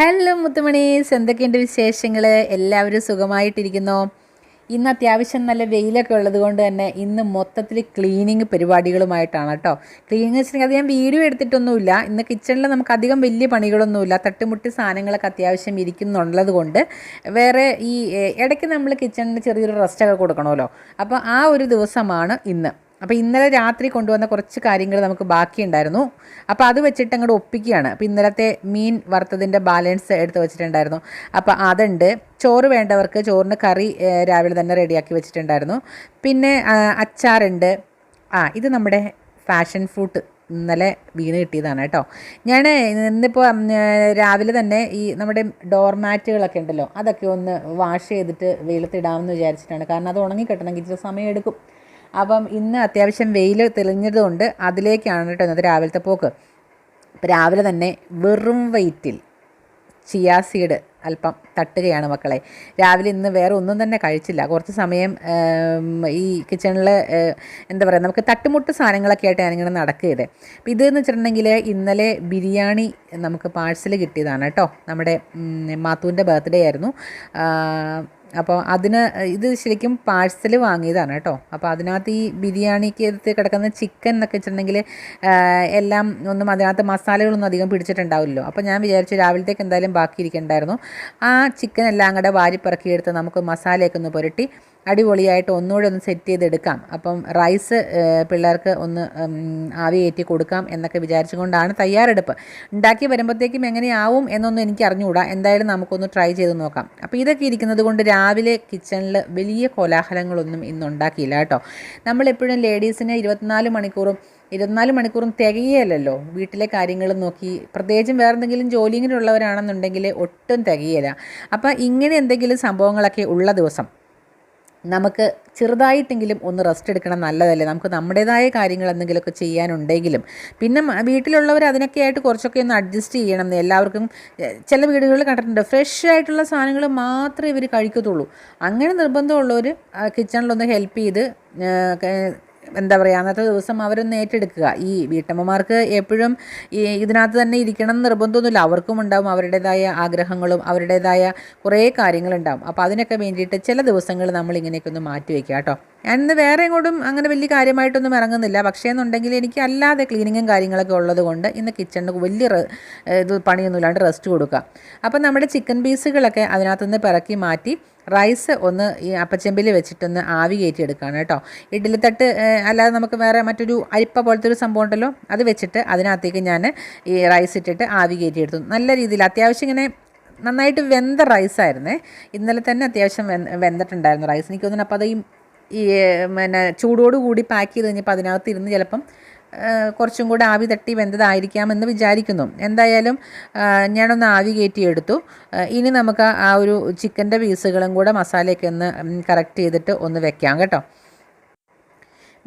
Hello മുത്തുമണീസ് എന്തൊക്കെയുണ്ട് വിശേഷങ്ങൾ എല്ലാവരും സുഖമായിട്ടിരിക്കുന്നു? ഇന്ന് അത്യാവശ്യം നല്ല വെയിലൊക്കെ ഉള്ളത് കൊണ്ട് തന്നെ ഇന്ന് മൊത്തത്തിൽ ക്ലീനിങ് പരിപാടികളുമായിട്ടാണ് കേട്ടോ ക്ലീനിങ് വെച്ചിട്ടുണ്ടെങ്കിൽ അത് ഞാൻ വീഡിയോ എടുത്തിട്ടൊന്നുമില്ല. ഇന്ന് കിച്ചണിൽ നമുക്ക് അധികം വലിയ പണികളൊന്നുമില്ല. തട്ടുമുട്ടി സാധനങ്ങളൊക്കെ അത്യാവശ്യം ഇരിക്കുന്നുള്ളത് കൊണ്ട് വേറെ ഈ ഇടയ്ക്ക് നമ്മൾ കിച്ചണിന് ചെറിയൊരു റെസ്റ്റൊക്കെ കൊടുക്കണമല്ലോ. അപ്പോൾ ആ ഒരു ദിവസമാണ് ഇന്ന്. അപ്പോൾ ഇന്നലെ രാത്രി കൊണ്ടുവന്ന കുറച്ച് കാര്യങ്ങൾ നമുക്ക് ബാക്കിയുണ്ടായിരുന്നു. അപ്പോൾ അത് വെച്ചിട്ട് അങ്ങോട്ട് ഒപ്പിക്കുകയാണ്. അപ്പോൾ ഇന്നലത്തെ മീൻ വറുത്തതിന്റെ ബാലൻസ് എടുത്ത് വെച്ചിട്ടുണ്ടായിരുന്നു. അപ്പോൾ അതുണ്ട്. ചോറ് വേണ്ടവർക്ക് ചോറിന് കറി രാവിലെ തന്നെ റെഡിയാക്കി വെച്ചിട്ടുണ്ടായിരുന്നു. പിന്നെ അച്ചാറുണ്ട്. ആ ഇത് നമ്മുടെ ഫാഷൻ ഫ്രൂട്ട് ഇന്നലെ വീണ് കിട്ടിയതാണ് കേട്ടോ. ഞാൻ ഇന്നിപ്പോൾ രാവിലെ തന്നെ ഈ നമ്മുടെ ഡോർ മാറ്റുകളൊക്കെ ഉണ്ടല്ലോ അതൊക്കെ ഒന്ന് വാഷ് ചെയ്തിട്ട് വെയിലത്തിടാമെന്ന് വിചാരിച്ചിട്ടാണ്. കാരണം അത് ഉണങ്ങി കിട്ടണമെങ്കിൽ ഇച്ചിരി സമയം എടുക്കും. അപ്പം ഇന്ന് അത്യാവശ്യം വെയിൽ തെളിഞ്ഞതുകൊണ്ട് അതിലേക്കാണ് കേട്ടോ ഇന്നത്തെ രാവിലത്തെ പോക്ക്. രാവിലെ തന്നെ വെറും വെയിറ്റിൽ ചിയാ സീഡ് അല്പം തട്ടുകയാണ് മക്കളെ. രാവിലെ ഇന്ന് വേറെ ഒന്നും തന്നെ കഴിച്ചില്ല. കുറച്ച് സമയം ഈ കിച്ചണിൽ എന്താ പറയുക നമുക്ക് തട്ടുമുട്ട് സാധനങ്ങളൊക്കെ ആയിട്ട് ഞാനിങ്ങനെ നടക്കുകയത് അപ്പോൾ ഇതെന്ന് വെച്ചിട്ടുണ്ടെങ്കിൽ ഇന്നലെ ബിരിയാണി നമുക്ക് പാഴ്സൽ കിട്ടിയതാണ് കേട്ടോ. നമ്മുടെ മാത്തുവിന്റെ ബർത്ത്ഡേ ആയിരുന്നു. അപ്പോൾ അതിന് ഇത് ശരിക്കും പാഴ്സൽ വാങ്ങിയതാണ് കേട്ടോ. അപ്പോൾ അതിനകത്ത് ഈ ബിരിയാണിക്ക് എടുത്ത് കിടക്കുന്ന ചിക്കൻ എന്നൊക്കെ വെച്ചിട്ടുണ്ടെങ്കിൽ എല്ലാം ഒന്നും അതിനകത്ത് മസാലകളൊന്നും അധികം പിടിച്ചിട്ടുണ്ടാവില്ലല്ലോ. അപ്പോൾ ഞാൻ വിചാരിച്ചു രാവിലത്തേക്ക് എന്തായാലും ബാക്കി ഇരിക്കണ്ടായിരുന്നു ആ ചിക്കൻ എല്ലാം കൂടെ വാരിപ്പിറക്കിയെടുത്ത് നമുക്ക് മസാലയൊക്കെ ഒന്ന് പുരട്ടി അടിപൊളിയായിട്ട് ഒന്നുകൂടെ ഒന്ന് സെറ്റ് ചെയ്തെടുക്കാം. അപ്പം റൈസ് പിള്ളേർക്ക് ഒന്ന് ആവി കയറ്റി കൊടുക്കാം എന്നൊക്കെ വിചാരിച്ചുകൊണ്ടാണ് തയ്യാറെടുപ്പ്. ഉണ്ടാക്കി വരുമ്പോഴത്തേക്കും എങ്ങനെയാവും എന്നൊന്നും എനിക്ക് അറിഞ്ഞുകൂടാ. എന്തായാലും നമുക്കൊന്ന് ട്രൈ ചെയ്ത് നോക്കാം. അപ്പോൾ ഇതൊക്കെ ഇരിക്കുന്നത് കൊണ്ട് രാവിലെ കിച്ചണിൽ വലിയ കോലാഹലങ്ങളൊന്നും ഇന്ന് ഉണ്ടാക്കിയില്ല കേട്ടോ. നമ്മളെപ്പോഴും ലേഡീസിന് ഇരുപത്തിനാല് മണിക്കൂറും ഇരുപത്തിനാല് മണിക്കൂറും തികയല്ലോ വീട്ടിലെ കാര്യങ്ങൾ നോക്കി പ്രത്യേകിച്ചും വേറെ എന്തെങ്കിലും ഒട്ടും തികയില്ല അപ്പോൾ ഇങ്ങനെ എന്തെങ്കിലും സംഭവങ്ങളൊക്കെ ഉള്ള ദിവസം നമുക്ക് ചെറുതായിട്ടെങ്കിലും ഒന്ന് റെസ്റ്റ് എടുക്കണം നല്ലതല്ലേ? നമുക്ക് നമ്മുടേതായ കാര്യങ്ങൾ എന്തെങ്കിലുമൊക്കെ ചെയ്യാനുണ്ടെങ്കിലും. പിന്നെ വീട്ടിലുള്ളവർ അതിനൊക്കെ ആയിട്ട് കുറച്ചൊക്കെ ഒന്ന് അഡ്ജസ്റ്റ് ചെയ്യണം എല്ലാവർക്കും ചില വീടുകളിൽ കണ്ടിട്ടുണ്ട് ഫ്രഷ് ആയിട്ടുള്ള സാധനങ്ങൾ മാത്രമേ ഇവർ കഴിക്കത്തുള്ളൂ. അങ്ങനെ നിർബന്ധമുള്ളവർ കിച്ചണിലൊന്ന് ഹെൽപ്പ് ചെയ്ത് എന്താ പറയുക അന്നത്തെ ദിവസം അവരൊന്ന് ഏറ്റെടുക്കുക. ഈ വീട്ടമ്മമാർക്ക് എപ്പോഴും ഈ ഇതിനകത്ത് തന്നെ ഇരിക്കണം എന്ന് നിർബന്ധമൊന്നുമില്ല. അവർക്കും ഉണ്ടാവും അവരുടേതായ ആഗ്രഹങ്ങളും അവരുടേതായ കുറേ കാര്യങ്ങളുണ്ടാവും. അപ്പോൾ അതിനൊക്കെ വേണ്ടിയിട്ട് ചില ദിവസങ്ങൾ നമ്മൾ ഇങ്ങനെയൊക്കെ ഒന്ന് മാറ്റി വയ്ക്കുക കേട്ടോ. ഞാൻ ഇന്ന് വേറെ എങ്ങോട്ടും അങ്ങനെ വലിയ കാര്യമായിട്ടൊന്നും ഇറങ്ങുന്നില്ല. പക്ഷേ എന്നുണ്ടെങ്കിൽ എനിക്ക് അല്ലാതെ ക്ലീനിങ്ങും കാര്യങ്ങളൊക്കെ ഉള്ളത് കൊണ്ട് ഇന്ന് കിച്ചണിന് വലിയ ഇത് ഇത് പണിയൊന്നുമില്ലാണ്ട് റെസ്റ്റ് കൊടുക്കാം. അപ്പം നമ്മുടെ ചിക്കൻ പീസുകളൊക്കെ അതിനകത്തുനിന്ന് പിറക്കി മാറ്റി റൈസ് ഒന്ന് ഈ അപ്പച്ചെമ്പിൽ വെച്ചിട്ടൊന്ന് ആവി കയറ്റി എടുക്കുകയാണ് കേട്ടോ ഇഡ്ഡലിത്തട്ട് അല്ലാതെ നമുക്ക് വേറെ മറ്റൊരു അരിപ്പ പോലത്തെ ഒരു സംഭവം ഉണ്ടല്ലോ അത് വെച്ചിട്ട് അതിനകത്തേക്ക് ഞാൻ ഈ റൈസ് ഇട്ടിട്ട് ആവി കയറ്റി എടുത്തു നല്ല രീതിയിൽ അത്യാവശ്യം ഇങ്ങനെ നന്നായിട്ട് വെന്ത റൈസായിരുന്നേ ഇന്നലെ തന്നെ അത്യാവശ്യം വെന്ത് വെന്തിട്ടുണ്ടായിരുന്നു റൈസ് എനിക്ക് തോന്നുന്നു അപ്പോൾ അത് ഈ ഈ പിന്നെ ചൂടോട് കൂടി പാക്ക് ചെയ്ത് കഴിഞ്ഞപ്പോൾ അതിനകത്ത് ഇരുന്ന് ചിലപ്പം കുറച്ചും കൂടെ ആവി തട്ടി വെന്തതായിരിക്കാമെന്ന് വിചാരിക്കുന്നു. എന്തായാലും ഞാനൊന്ന് ആവി കയറ്റി എടുത്തു. ഇനി നമുക്ക് ആ ഒരു ചിക്കന്റെ പീസുകളും കൂടെ മസാലയൊക്കെ ഒന്ന് കറക്റ്റ് ചെയ്തിട്ട് ഒന്ന് വെക്കാം കേട്ടോ.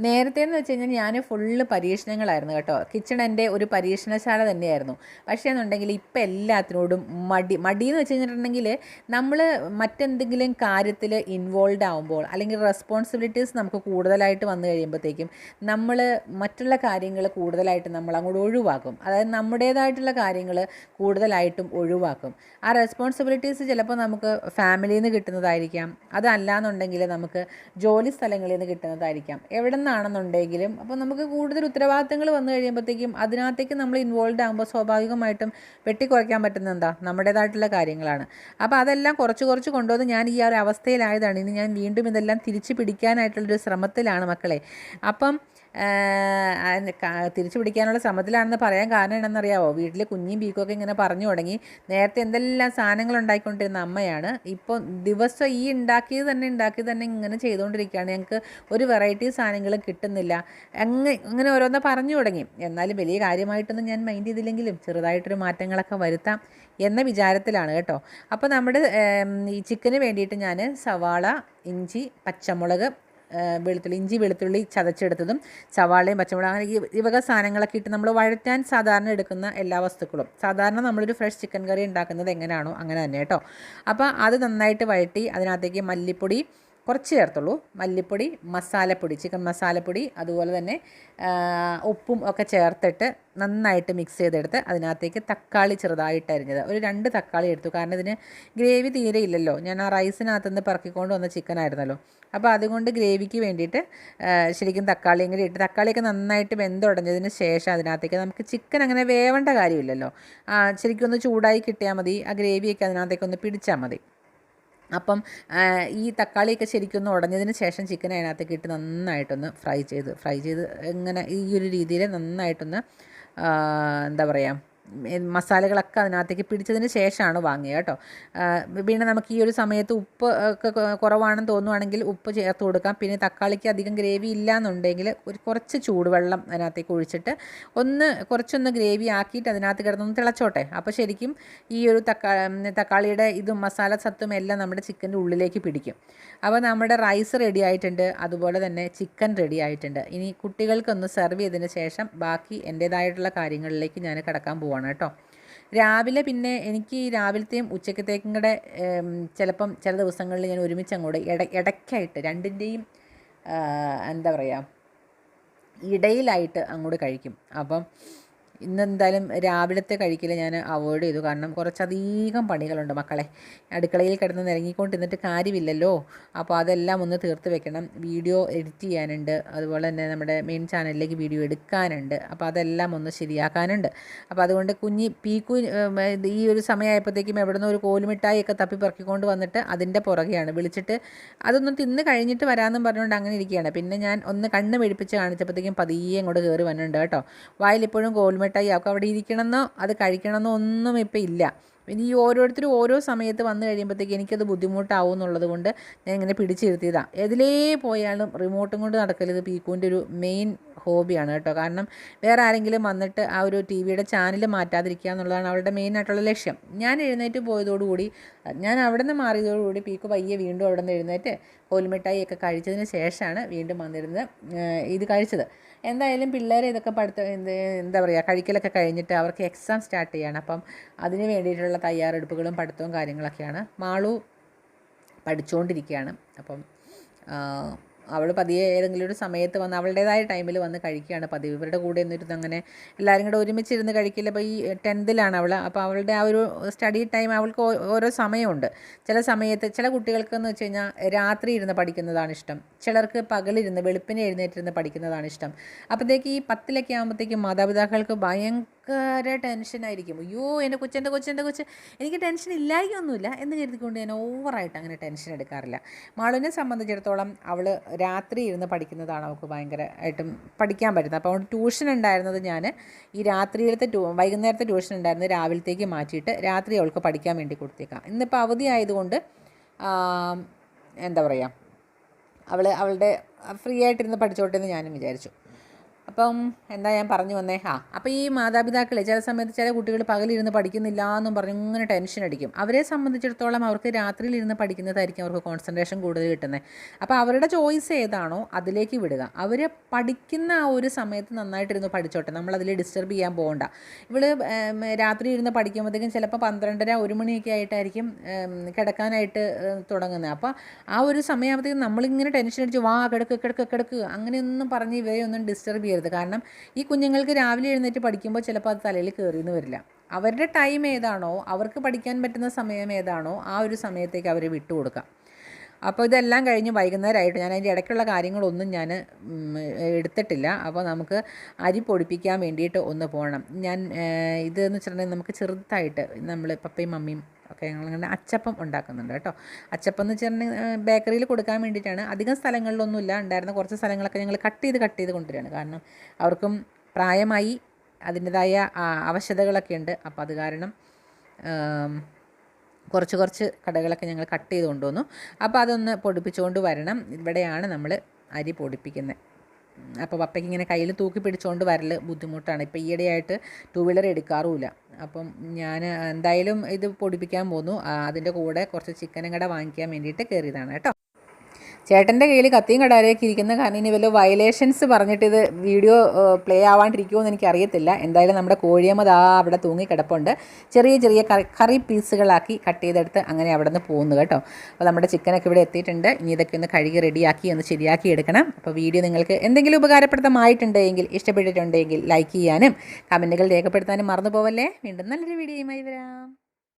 നേരത്തെ എന്ന് വെച്ച് കഴിഞ്ഞാൽ ഞാൻ ഫുള്ള് പരീക്ഷണങ്ങളായിരുന്നു കേട്ടോ. കിച്ചൺ എന്റെ ഒരു പരീക്ഷണശാല തന്നെയായിരുന്നു. പക്ഷേ എന്നുണ്ടെങ്കിൽ ഇപ്പം എല്ലാത്തിനോടും മടി മടി എന്ന് വെച്ച് കഴിഞ്ഞിട്ടുണ്ടെങ്കിൽ നമ്മൾ മറ്റെന്തെങ്കിലും കാര്യത്തിൽ ഇൻവോൾവ് ആവുമ്പോൾ അല്ലെങ്കിൽ റെസ്പോൺസിബിലിറ്റീസ് നമുക്ക് കൂടുതലായിട്ട് വന്നു കഴിയുമ്പോഴത്തേക്കും നമ്മൾ മറ്റുള്ള കാര്യങ്ങൾ കൂടുതലായിട്ട് നമ്മൾ അങ്ങോട്ട് ഒഴിവാക്കും. അതായത് നമ്മുടേതായിട്ടുള്ള കാര്യങ്ങൾ കൂടുതലായിട്ടും ഒഴിവാക്കും. ആ റെസ്പോൺസിബിലിറ്റീസ് ചിലപ്പോൾ നമുക്ക് ഫാമിലിയിൽ നിന്ന് കിട്ടുന്നതായിരിക്കാം. അതല്ലാന്നുണ്ടെങ്കിൽ നമുക്ക് ജോലി സ്ഥലങ്ങളിൽ നിന്ന് കിട്ടുന്നതായിരിക്കാം. എവിടെ നിന്നാണെന്നുണ്ടെങ്കിലും അപ്പോൾ നമുക്ക് കൂടുതൽ ഉത്തരവാദിത്തങ്ങൾ വന്നു കഴിയുമ്പോഴത്തേക്കും അതിനകത്തേക്ക് നമ്മൾ ഇൻവോൾവ് ആകുമ്പോൾ സ്വാഭാവികമായിട്ടും വെട്ടിക്കുറയ്ക്കാൻ പറ്റുന്ന എന്താ? നമ്മുടേതായിട്ടുള്ള കാര്യങ്ങളാണ്. അപ്പോൾ അതെല്ലാം കുറച്ച് കുറച്ച് കൊണ്ടുവന്ന് ഞാൻ ഈ ഒരു അവസ്ഥയിലായതാണ്. ഇനി ഞാൻ വീണ്ടും ഇതെല്ലാം തിരിച്ചു പിടിക്കാനായിട്ടുള്ളൊരു ശ്രമത്തിലാണ് മക്കളെ. അപ്പം തിരിച്ചു പിടിക്കാനുള്ള ശ്രമത്തിലാണെന്ന് പറയാൻ കാരണം എന്താണെന്നറിയാവോ? വീട്ടിൽ കുഞ്ഞും ബീക്കൊക്കെ ഇങ്ങനെ പറഞ്ഞു തുടങ്ങി. നേരത്തെ എന്തെല്ലാം സാധനങ്ങൾ ഉണ്ടാക്കിക്കൊണ്ടിരുന്ന അമ്മയാണ്. ഇപ്പോൾ ദിവസം ഈ ഉണ്ടാക്കിയത് തന്നെ ഉണ്ടാക്കിയത് തന്നെ ഇങ്ങനെ ചെയ്തുകൊണ്ടിരിക്കുകയാണ്. ഞങ്ങൾക്ക് ഒരു വെറൈറ്റി സാധനങ്ങൾ കിട്ടുന്നില്ല. അങ്ങ് ഇങ്ങനെ ഓരോന്ന് പറഞ്ഞു തുടങ്ങി. എന്നാലും വലിയ കാര്യമായിട്ടൊന്നും ഞാൻ മൈൻഡ് ചെയ്തില്ലെങ്കിലും ചെറുതായിട്ടൊരു മാറ്റങ്ങളൊക്കെ വരുത്താം എന്ന വിചാരത്തിലാണ് കേട്ടോ. അപ്പോൾ നമ്മുടെ ഈ ചിക്കന് വേണ്ടിയിട്ട് ഞാൻ സവാള ഇഞ്ചി പച്ചമുളക് വെളുത്തുള്ളി ഇഞ്ചി വെളുത്തുള്ളി ചതച്ചെടുത്തതും സവാളയും പച്ചമുളകും അങ്ങനെ ഈ വക സാധനങ്ങളൊക്കെ ഇട്ട് നമ്മൾ വഴറ്റാൻ സാധാരണ എടുക്കുന്ന എല്ലാ വസ്തുക്കളും. സാധാരണ നമ്മളൊരു ഫ്രഷ് ചിക്കൻ കറി ഉണ്ടാക്കുന്നത് എങ്ങനെയാണോ അങ്ങനെ തന്നെ കേട്ടോ. അപ്പോൾ അത് നന്നായിട്ട് വഴറ്റി അതിനകത്തേക്ക് മല്ലിപ്പൊടി കുറച്ച് ചേർത്തുള്ളൂ. മല്ലിപ്പൊടി മസാലപ്പൊടി ചിക്കൻ മസാലപ്പൊടി അതുപോലെ തന്നെ ഉപ്പും ഒക്കെ ചേർത്തിട്ട് നന്നായിട്ട് മിക്സ് ചെയ്തെടുത്ത് അതിനകത്തേക്ക് തക്കാളി ചെറുതായിട്ട് അരിഞ്ഞത്. ഒരു രണ്ട് തക്കാളി എടുത്തു. കാരണം ഇതിന് ഗ്രേവി തീരെ ഇല്ലല്ലോ. ഞാൻ ആ റൈസിനകത്ത് നിന്ന് പറക്കിക്കൊണ്ട് വന്ന ചിക്കൻ ആയിരുന്നല്ലോ. അപ്പോൾ അതുകൊണ്ട് ഗ്രേവിക്ക് വേണ്ടിയിട്ട് ശരിക്കും തക്കാളിയും കൂടി ഇട്ട് തക്കാളിയൊക്കെ നന്നായിട്ട് വെന്തുടഞ്ഞതിന് ശേഷം അതിനകത്തേക്ക് നമുക്ക് ചിക്കൻ അങ്ങനെ വേവേണ്ട കാര്യമില്ലല്ലോ. ശരിക്കും ഒന്ന് ചൂടായി കിട്ടിയാൽ മതി. ആ ഗ്രേവിയൊക്കെ അതിനകത്തേക്ക് ഒന്ന് പിടിച്ചാൽ മതി. അപ്പം ഈ തക്കാളിയൊക്കെ ശരിക്കും ഒന്ന് ഉടഞ്ഞതിന് ശേഷം ചിക്കൻ അതിനകത്തേക്ക് ഇട്ട് നന്നായിട്ടൊന്ന് ഫ്രൈ ചെയ്ത് ഫ്രൈ ചെയ്ത് ഇങ്ങനെ ഈ ഒരു രീതിയിൽ നന്നായിട്ടൊന്ന് എന്താ പറയുക മസാലകളൊക്കെ അതിനകത്തേക്ക് പിടിച്ചതിന് ശേഷമാണ് വാങ്ങിയത് കേട്ടോ. പിന്നെ നമുക്ക് ഈ ഒരു സമയത്ത് ഉപ്പ് ഒക്കെ കുറവാണെന്ന് തോന്നുവാണെങ്കിൽ ഉപ്പ് ചേർത്ത് കൊടുക്കാം. പിന്നെ തക്കാളിക്ക് അധികം ഗ്രേവി ഇല്ല എന്നുണ്ടെങ്കിൽ ഒരു കുറച്ച് ചൂടുവെള്ളം അതിനകത്തേക്ക് ഒഴിച്ചിട്ട് ഒന്ന് കുറച്ചൊന്ന് ഗ്രേവി ആക്കിയിട്ട് അതിനകത്ത് കിടന്നൊന്ന് തിളച്ചോട്ടെ. അപ്പോൾ ശരിക്കും ഈ ഒരു തക്കാ തക്കാളിയുടെ ഇതും മസാല സത്തും എല്ലാം നമ്മുടെ ചിക്കന്റെ ഉള്ളിലേക്ക് പിടിക്കും. അപ്പോൾ നമ്മുടെ റൈസ് റെഡി ആയിട്ടുണ്ട്. അതുപോലെ തന്നെ ചിക്കൻ റെഡി ആയിട്ടുണ്ട്. ഇനി കുട്ടികൾക്കൊന്ന് സെർവ് ചെയ്തതിന് ശേഷം ബാക്കി എന്റേതായിട്ടുള്ള കാര്യങ്ങളിലേക്ക് ഞാൻ കിടക്കാൻ പോവാണ് കേട്ടോ. രാവിലെ പിന്നെ എനിക്ക് രാവിലത്തെയും ഉച്ചക്കത്തേക്കും കൂടെ ചിലപ്പം ചില ദിവസങ്ങളിൽ ഞാൻ ഒരുമിച്ച് അങ്ങോട്ട് ഇട ഇടയ്ക്കായിട്ട് രണ്ടിന്റെയും എന്താ പറയുക ഇടയിലായിട്ട് അങ്ങോട്ട് കഴിക്കും. അപ്പം ഇന്നെന്തായാലും രാവിലത്തെ കഴിക്കൽ ഞാൻ അവോയ്ഡ് ചെയ്തു. കാരണം കുറച്ചധികം പണികളുണ്ട് മക്കളെ. അടുക്കളയിൽ കിടന്ന് ഇറങ്ങിക്കൊണ്ടിരുന്നിട്ട് കാര്യമില്ലല്ലോ. അപ്പോൾ അതെല്ലാം ഒന്ന് തീർത്ത് വെക്കണം. വീഡിയോ എഡിറ്റ് ചെയ്യാനുണ്ട്. അതുപോലെ തന്നെ നമ്മുടെ മെയിൻ ചാനലിലേക്ക് വീഡിയോ എടുക്കാനുണ്ട്. അപ്പോൾ അതെല്ലാം ഒന്ന് ശരിയാക്കാനുണ്ട്. അപ്പോൾ അതുകൊണ്ട് കുഞ്ഞി പീക്കു ഈ ഒരു സമയമായപ്പോഴത്തേക്കും എവിടെ നിന്ന് ഒരു കോലുമിട്ടായൊക്കെ തപ്പി പറക്കിക്കൊണ്ട് വന്നിട്ട് അതിന്റെ പുറകെയാണ് വിളിച്ചിട്ട് അതൊന്ന് തിന്ന് കഴിഞ്ഞിട്ട് വരാമെന്നും പറഞ്ഞുകൊണ്ട് അങ്ങനെ ഇരിക്കുകയാണ്. പിന്നെ ഞാൻ ഒന്ന് കണ്ണ് വെടിപ്പിച്ച് കാണിച്ചപ്പോഴത്തേക്കും പതിയെ ഇങ്ങോട്ട് കയറി വന്നിട്ടുണ്ട് കേട്ടോ. വായിലിപ്പോഴും കോൽമിഠായി അവൾക്ക് അവിടെ ഇരിക്കണമെന്നോ അത് കഴിക്കണമെന്നോ ഒന്നും ഇപ്പം ഇല്ല. ഇനി ഈ ഓരോരുത്തരും ഓരോ സമയത്ത് വന്നു കഴിയുമ്പോഴത്തേക്ക് എനിക്കത് ബുദ്ധിമുട്ടാവും എന്നുള്ളത് കൊണ്ട് ഞാൻ ഇങ്ങനെ പിടിച്ചിരുത്തിയതാണ് എതിലേ പോയാലും റിമോട്ടും കൊണ്ട് നടക്കലത് പീക്കുവിന്റെ ഒരു മെയിൻ ഹോബിയാണ് കേട്ടോ. കാരണം വേറെ ആരെങ്കിലും വന്നിട്ട് ആ ഒരു ടി വിയുടെ ചാനൽ മാറ്റാതിരിക്കുക എന്നുള്ളതാണ് അവളുടെ മെയിൻ ആയിട്ടുള്ള ലക്ഷ്യം. ഞാൻ എഴുന്നേറ്റ് പോയതോടുകൂടി ഞാൻ അവിടെ നിന്ന് മാറിയതോടുകൂടി പീക്ക് പയ്യെ വീണ്ടും അവിടെ നിന്ന് എഴുന്നേറ്റ് കോൽമിഠായി ഒക്കെ കഴിച്ചതിന് ശേഷമാണ് വീണ്ടും വന്നിരുന്നത് ഇത് കഴിച്ചത്. എന്തായാലും പിള്ളേരെ ഇതൊക്കെ പഠിത്ത എന്ത് പറയുക കഴിക്കലൊക്കെ കഴിഞ്ഞിട്ട് അവർക്ക് എക്സാം സ്റ്റാർട്ട് ചെയ്യണം. അപ്പം അതിന് വേണ്ടിയിട്ടുള്ള തയ്യാറെടുപ്പുകളും പഠിത്തവും കാര്യങ്ങളൊക്കെയാണ് മാളു പഠിച്ചുകൊണ്ടിരിക്കുകയാണ് അപ്പം അവൾ പതിയെ ഏതെങ്കിലും ഒരു സമയത്ത് വന്ന് അവളുടേതായ ടൈമിൽ വന്ന് കഴിക്കുകയാണ് പതിവ്. ഇവരുടെ കൂടെ ഒന്നിരുന്ന് അങ്ങനെ എല്ലാവരും കൂടെ ഒരുമിച്ചിരുന്ന് കഴിക്കില്ല. അപ്പോൾ ഈ ടെൻത്തിലാണ് അവൾ അപ്പോൾ അവളുടെ ആ ഒരു സ്റ്റഡി ടൈം അവൾക്ക് ഓരോ സമയമുണ്ട്. ചില സമയത്ത് ചില കുട്ടികൾക്ക് എന്ന് വെച്ച് കഴിഞ്ഞാൽ രാത്രി ഇരുന്ന് പഠിക്കുന്നതാണ് ഇഷ്ടം. ചിലർക്ക് പകലിരുന്ന് വെളുപ്പിനെ എഴുന്നേറ്റിരുന്ന് പഠിക്കുന്നതാണ് ഇഷ്ടം. അപ്പോഴത്തേക്ക് ഈ പത്തിലൊക്കെ ആകുമ്പോഴത്തേക്കും മാതാപിതാക്കൾക്ക് ഭയങ്കര ടെൻഷനായിരിക്കും. അയ്യോ എന്റെ കൊച്ചു എന്റെ കൊച്ചു. എന്റെ കൊച്ച് എനിക്ക് ടെൻഷൻ ഇല്ലായിക്കൊന്നുമില്ല എന്ന് കരുതിക്കൊണ്ട് ഞാൻ ഓവറായിട്ട് അങ്ങനെ ടെൻഷൻ എടുക്കാറില്ല. മാളുവിനെ സംബന്ധിച്ചിടത്തോളം അവൾ രാത്രി ഇരുന്ന് പഠിക്കുന്നതാണ് അവൾക്ക് ഭയങ്കരമായിട്ടും പഠിക്കാൻ പറ്റുന്നത്. അപ്പോൾ അവൾ ട്യൂഷൻ ഉണ്ടായിരുന്നത് ഞാൻ ഈ രാത്രിയിലത്തെ ട്യൂ വൈകുന്നേരത്തെ ട്യൂഷൻ ഉണ്ടായിരുന്നത് രാവിലത്തേക്ക് മാറ്റിയിട്ട് രാത്രി അവൾക്ക് പഠിക്കാൻ വേണ്ടി കൊടുത്തേക്കാം. ഇന്നിപ്പോൾ അവധി ആയതുകൊണ്ട് എന്താ പറയുക അവൾ അവളുടെ ഫ്രീ ആയിട്ടിരുന്ന് പഠിച്ചോട്ടെ എന്ന് ഞാനും വിചാരിച്ചു. അപ്പം എന്താ ഞാൻ പറഞ്ഞു വന്നേ? ആ അപ്പോൾ ഈ മാതാപിതാക്കളെ ചില സമയത്ത് ചില കുട്ടികൾ പകലിരുന്ന് പഠിക്കുന്നില്ല എന്നും പറഞ്ഞ് ഇങ്ങനെ ടെൻഷൻ അടിക്കും. അവരെ സംബന്ധിച്ചിടത്തോളം അവർക്ക് രാത്രിയിൽ ഇരുന്ന് പഠിക്കുന്നതായിരിക്കും അവർക്ക് കോൺസെൻട്രേഷൻ കൂടുതൽ കിട്ടുന്നത് അപ്പോൾ അവരുടെ ചോയ്സ് ഏതാണോ അതിലേക്ക് വിടുക. അവർ പഠിക്കുന്ന ആ ഒരു സമയത്ത് നന്നായിട്ടിരുന്ന് പഠിച്ചോട്ടെ. നമ്മൾ അതിൽ ഡിസ്റ്റർബ് ചെയ്യാൻ പോകണ്ട ഇവൾ രാത്രി ഇരുന്ന് പഠിക്കുമ്പോഴത്തേക്കും ചിലപ്പോൾ പന്ത്രണ്ടര ഒരു മണിയൊക്കെ ആയിട്ടായിരിക്കും കിടക്കാനായിട്ട് തുടങ്ങുന്നത് അപ്പോൾ ആ ഒരു സമയമാകുമ്പോഴത്തേക്കും നമ്മളിങ്ങനെ ടെൻഷൻ അടിച്ച് വാ കിടക്ക് കിടക്ക് കിടക്ക് അങ്ങനെയൊന്നും പറഞ്ഞ് ഇവരെ ഒന്നും ഡിസ്റ്റർബ് ചെയ്യരുത്. കാരണം ഈ കുഞ്ഞുങ്ങൾക്ക് രാവിലെ എഴുന്നേറ്റ് പഠിക്കുമ്പോൾ ചിലപ്പോൾ അത് തലയിൽ കയറിയെന്ന് വരില്ല. അവരുടെ ടൈം ഏതാണോ അവർക്ക് പഠിക്കാൻ പറ്റുന്ന സമയം ഏതാണോ ആ ഒരു സമയത്തേക്ക് അവരെ വിട്ടുകൊടുക്കാം അപ്പോൾ ഇതെല്ലാം കഴിഞ്ഞ് വൈകുന്നേരമായിട്ട് ഞാൻ അതിന്റെ ഇടയ്ക്കുള്ള കാര്യങ്ങളൊന്നും ഞാൻ എടുത്തിട്ടില്ല. അപ്പോൾ നമുക്ക് അരി പൊടിപ്പിക്കാൻ വേണ്ടിയിട്ട് ഒന്ന് പോകണം. ഞാൻ ഇതെന്ന് വെച്ചിട്ടുണ്ടെങ്കിൽ നമുക്ക് ചെറുതായിട്ട് നമ്മൾ പപ്പയും മമ്മിയും ഒക്കെ ഞങ്ങളിങ്ങനെ അച്ചപ്പം ഉണ്ടാക്കുന്നുണ്ട് കേട്ടോ. അച്ചപ്പം എന്ന് വെച്ചിട്ടുണ്ടെങ്കിൽ ബേക്കറിയിൽ കൊടുക്കാൻ വേണ്ടിയിട്ടാണ്. അധികം സ്ഥലങ്ങളിലൊന്നുമില്ല. ഉണ്ടായിരുന്ന കുറച്ച് സ്ഥലങ്ങളൊക്കെ ഞങ്ങൾ കട്ട് ചെയ്ത് കട്ട് ചെയ്ത് കൊണ്ടുവരികയാണ്. കാരണം അവർക്കും പ്രായമായി അതിന്റെതായ ആവശ്യതകളൊക്കെ ഉണ്ട്. അപ്പോൾ അത് കാരണം കുറച്ച് കുറച്ച് കടകളൊക്കെ ഞങ്ങൾ കട്ട് ചെയ്ത് കൊണ്ടുവന്നു. അപ്പോൾ അതൊന്ന് പൊടിപ്പിച്ചുകൊണ്ട് വരണം. ഇവിടെയാണ് നമ്മൾ അരി പൊടിപ്പിക്കുന്നത്. അപ്പോൾ പപ്പയ്ക്ക് ഇങ്ങനെ കയ്യിൽ തൂക്കി പിടിച്ചുകൊണ്ട് വരൽ ബുദ്ധിമുട്ടാണ്. ഇപ്പോൾ ഈയിടെയായിട്ട് ടൂ വീലർ എടുക്കാറുമില്ല. അപ്പം ഞാൻ എന്തായാലും ഇത് പൊടിപ്പിക്കാൻ പോന്നു. അതിന്റെ കൂടെ കുറച്ച് ചിക്കനും കൂടെ വാങ്ങിക്കാൻ വേണ്ടിയിട്ട് കയറിയതാണ് കേട്ടോ. ചേട്ടന്റെ കയ്യിൽ കത്തിയും കടാരയൊക്കെ ഇരിക്കുന്ന കാരണം ഇനി വല്ല വയലേഷൻസ് പറഞ്ഞിട്ട് ഇത് വീഡിയോ പ്ലേ ആവാണ്ടിരിക്കുമോ എന്ന് എനിക്കറിയത്തില്ല. എന്തായാലും നമ്മുടെ കോഴിയമ്മ ആ അവിടെ തൂങ്ങി കിടപ്പുണ്ട്. ചെറിയ ചെറിയ കറി കറി പീസുകളാക്കി കട്ട് ചെയ്തെടുത്ത് അങ്ങനെ അവിടെ നിന്ന് പോകുന്നു കേട്ടോ. അപ്പോൾ നമ്മുടെ ചിക്കനൊക്കെ ഇവിടെ എത്തിയിട്ടുണ്ട്. ഇനി ഇതൊക്കെ ഒന്ന് കഴുകി റെഡിയാക്കി ഒന്ന് ശരിയാക്കി എടുക്കണം. അപ്പോൾ വീഡിയോ നിങ്ങൾക്ക് എന്തെങ്കിലും ഉപകാരപ്രദമായിട്ടുണ്ടെങ്കിൽ ഇഷ്ടപ്പെട്ടിട്ടുണ്ടെങ്കിൽ ലൈക്ക് ചെയ്യാനും കമന്റുകൾ രേഖപ്പെടുത്താനും മറന്നു പോവല്ലേ വീണ്ടും നല്ലൊരു വീഡിയോയുമായി വരാം.